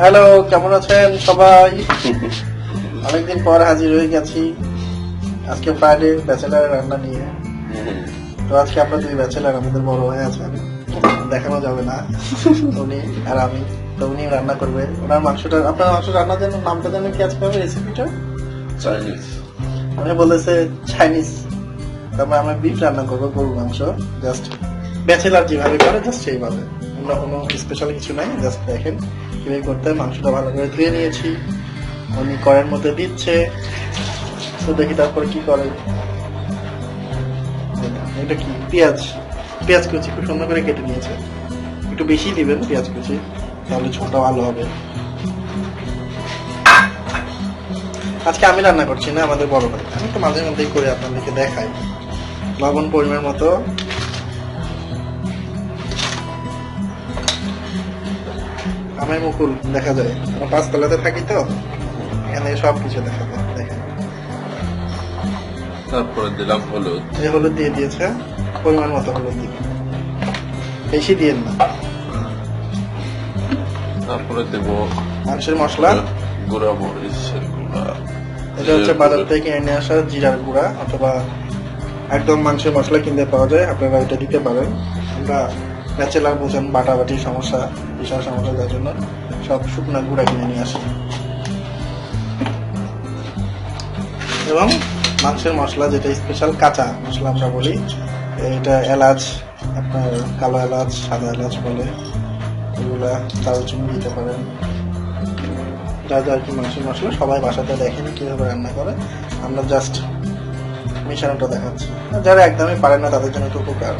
Hello কেমন আছেন সবাই? অনেকদিন পর হাজির হয়ে গেছি। আজকে ফ্রাইডে ব্যাচেলার রান্না নিয়ে। তো আজকে আমরা দুই ব্যাচেলার আমাদের বড় হয়ে আছেন। দেখানো যাবে না। উনি আর আমি। তো উনি রান্না করবে। ওনার মাংসটা আপনার মাংস রান্না জানেন নামটা জানেন কি আজকে হবে রেসিপিটা চাইনিজ আমি বলেছে চাইনিজ তারপরে আমরা বিফ রান্না করব গরুর মাংস। জাস্ট ব্যাচেলার যেভাবে করে জাস্ট সেইভাবে। অন্য কোনো স্পেশাল কিছু নাই জাস্ট দেখেন। কীভাবে করতে মাংসটা ভালো করে ধুয়ে নিয়েছি। উনি কড়াইয়ের মধ্যে দিচ্ছে। তো দেখি তারপর কি করে। এটা কি? পেঁয়াজ। পেঁয়াজ কুচি খুব সুন্দর করে কেটে নিয়েছে। একটু বেশি দিবেন পেঁয়াজ কুচি, তাহলে ছোটটা ভালো হবে। আজকে আমি রান্না করছি না, আমাদের বড় ভাই। আমি তো মাঝে মধ্যেই করে আপনাদেরকে দেখাই। লবণ, পরিমাণ মতো। আমার মুকুল দেখা যায়। আমরা পাঁচতলাতে থাকি তো এখানে সব কিছু দেখা যায় দেখেন। তারপরে দিলাম হলুদ। এই হলুদ দিয়ে দিয়েছে পরিমাণ মতো হলুদ দিবেন বেশি দিয়েন না। তারপরে দেব মাংসের মশলা। গুঁড়া মরিচের গুঁড়া। এটা হচ্ছে বাজার থেকে এনে আসা জিরার গুঁড়া অথবা একদম মাংসের মশলা কিনতে পাওয়া যায়। আপনারা এটা দিতে পারেন। আমরা ব্যাচেলার বোঝেন বাটাবাটির সমস্যা। বিশাল সমস্যা যার জন্য সব শুকনো গুঁড়া কিনে নিয়ে আসি। এবং মাংসের মশলা, যেটা স্পেশাল কাঁচা মশলা আমরা বলি, এটা এলাচ, আপনার কালো এলাচ, সাদা এলাচ বলে। এগুলা দারুচিনি দিতে পারেন। যা যা আর কি মাংসের মশলা, সবাই বাসাতে দেখেন কীভাবে রান্না করে। আমরা জাস্ট মিশানোটা দেখাচ্ছি। যারা একদমই পারে না, তাদের জন্য তো উপকার।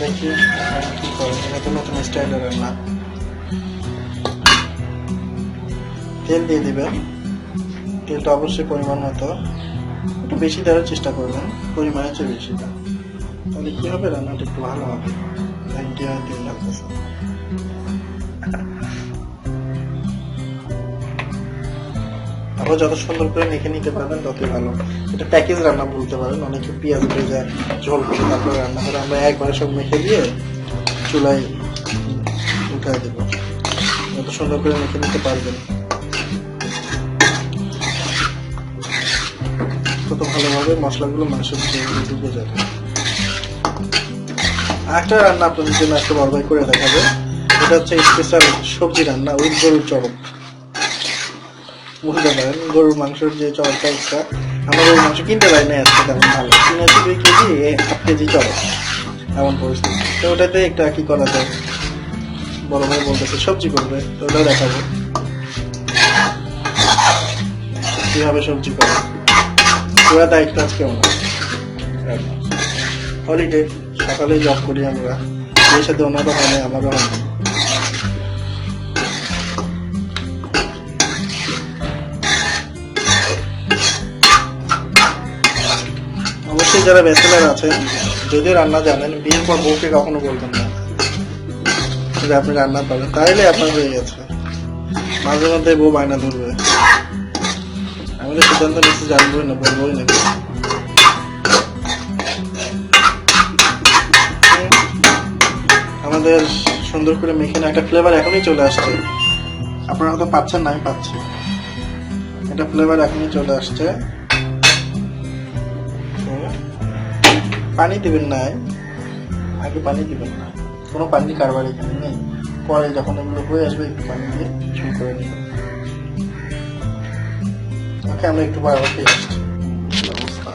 দেখি কি করে এটা তো নতুন স্টাইলের রান্না। তেল দিয়ে দেবেন। তেলটা অবশ্যই পরিমাণ মতো। একটু বেশি দেওয়ার চেষ্টা করবেন, পরিমাণের চেয়ে বেশি দেওয়া তাহলে কী হবে? রান্নাটা একটু ভালো হবে। আইডিয়া তেল লাগতেছে আবার যত সুন্দর করে মেখে নিতে পারবেন ততই ভালো। এটা প্যাকেজ রান্না বলতে পারেন, অনেকে পেঁয়াজ ভেজা, ঝোল করে তারপরে রান্না করে। আমরা একবারে সব মেখে দিয়ে চুলায় উঠাই দেবো। যত সুন্দর করে মেখে নিতে পারবেন। তত ভালোভাবে মশলাগুলো মাংসের ঢুকে যাবে। একটা রান্না আপনাদের জন্য একটা বড় ভাই করে দেখাবে। এটা হচ্ছে স্পেশাল সবজি রান্না গরুর চরক। বুঝতে পারেন গরুর মাংসের যে চরকটা এক্সট্রা আমরা গরুর মাংস কিনতে পারি না আজকে তেমন ভালো কিনেছি দুই কেজি, এ হাফ কেজি চরক এমন পরিস্থিতি। তো ওটাতে একটা কি করা যায়? বড় ভাই বলতেছে, সবজি করবে, তো ওটাও দেখাবো। কীভাবে সবজি করে? ওরা দায়িত্ব আজকে আমার। হলিডে সকালে জব করি আমরা। এর সাথে ওনারও হয় না আমারও হয় না। অবশ্যই যারা ব্যাচেলার আছেন, যদি রান্না জানেন, বিয়ের পর বউকে কখনো বলবেন না। যদি আপনি রান্না পারেন তাইলে আপনার হয়ে গেছে। মাঝে মধ্যে বউ বায়না ধরবে। আমি তো সিদ্ধান্ত নিচ্ছি জানবোই না বলবোই না আমাদের সুন্দর করে মেখে একটা ফ্লেভার এখনই চলে আসছে। আপনারা হয়তো পাচ্ছেন না, আমি পাচ্ছি। এটা ফ্লেভার এখনই চলে আসছে। পানি দেবেন না আগে পানি দেবেন না কোনো পানি কারবার এখানে নেই। পরে যখন এগুলো হয়ে আসবে একটু পানি দিয়ে শুরু করে নেবেন ওকে আমরা একটু বারবার পেস্ট অবস্থা।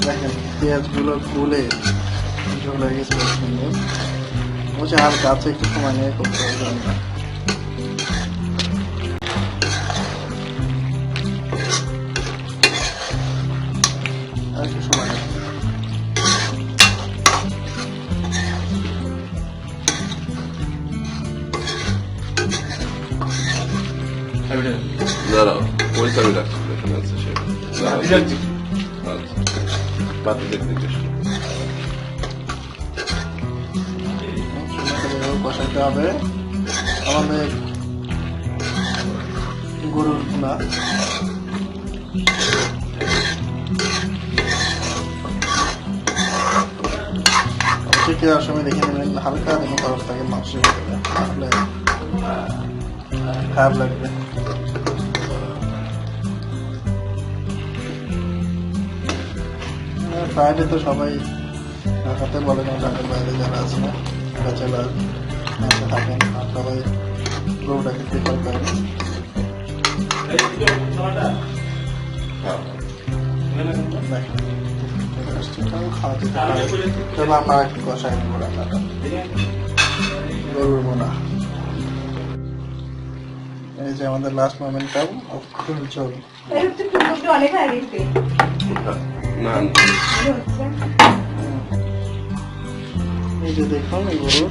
দেখেন পেঁয়াজগুলো গুলে জল লাগিয়েছে বেশ সুন্দর বলছে আর কাছে একটু সময় নিয়ে করতে হবে রান্না। আর একটু সময় লাগবে। কষাইতে হবে। আমাদের গরুর কেনার সময় দেখে নেবেন হালকা বরফ থাকে খারাপ লাগবে। তো সবাই ঢাকাতে বলে না বাইরে যারা আছে ব্যাচেলার থাকেন সবাই গরুটাকে প্রিফার করেন তবে আমরা একটু এই যে আমাদের লাস্ট মোমেন্টাম অফ ঝোল এর অনেক এই যে দেখুন, এই গরুর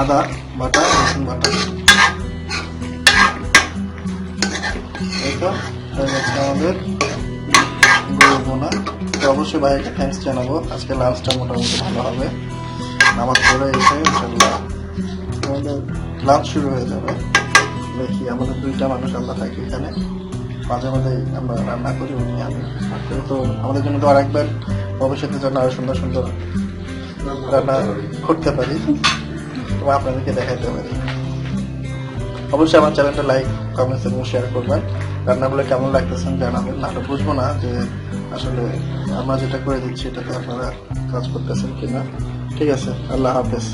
আদা বাটা রসুন বাটা। এই তো হয়ে আমাদের গরু বোনা। তো অবশ্যই ভাইকে থ্যাঙ্কস জানাব। আজকে লাঞ্চটা মোটামুটি ভালো হবে। নামাজ পড়ে এসে ইনশাল্লাহ আমাদের লাঞ্চ শুরু হয়ে যাবে। দেখি আমাদের দুইটা মানুষ আমরা থাকি এখানে। মাঝে মাঝে আমরা রান্না করি, উনি আমি। তো আমাদের জন্য তো আর একবার ভবিষ্যতের জন্য আরও সুন্দর সুন্দর রান্না করতে পারি। এবং আপনাদেরকে দেখাতে পারি অবশ্যই আমার চ্যানেলটা লাইক কমেন্টস এবং শেয়ার করবেন। রান্নাগুলো কেমন লাগতেছেন জানাবেন নাহলে বুঝব না যে আসলে আমরা যেটা করে দিচ্ছি, এটাতে আপনারা কাজ করতেছেন কিনা। ঠিক আছে, আল্লাহ হাফেজ।